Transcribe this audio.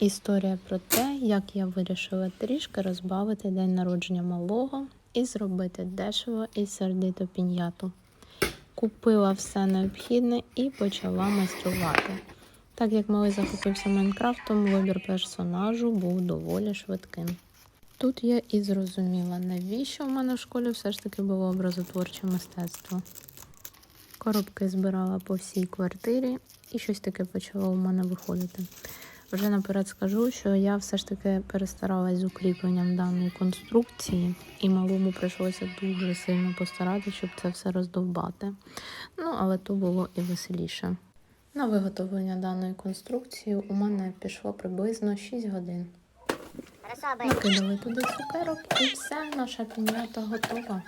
Історія про те, як я вирішила трішки розбавити день народження малого і зробити дешево і сердито піньяту. Купила все необхідне і почала майструвати. Так як малий захопився Майнкрафтом, вибір персонажу був доволі швидким. Тут я і зрозуміла, навіщо в мене в школі все ж таки було образотворче мистецтво. Коробки збирала по всій квартирі, і щось таке почало у мене виходити. Вже наперед скажу, що я все ж таки перестаралась з укріпленням даної конструкції, і малому прийшлося дуже сильно постаратися, щоб це все роздовбати. Ну, але то було і веселіше. На виготовлення даної конструкції у мене пішло приблизно 6 годин. Накидали туди цукерок і все, наша пінята готова.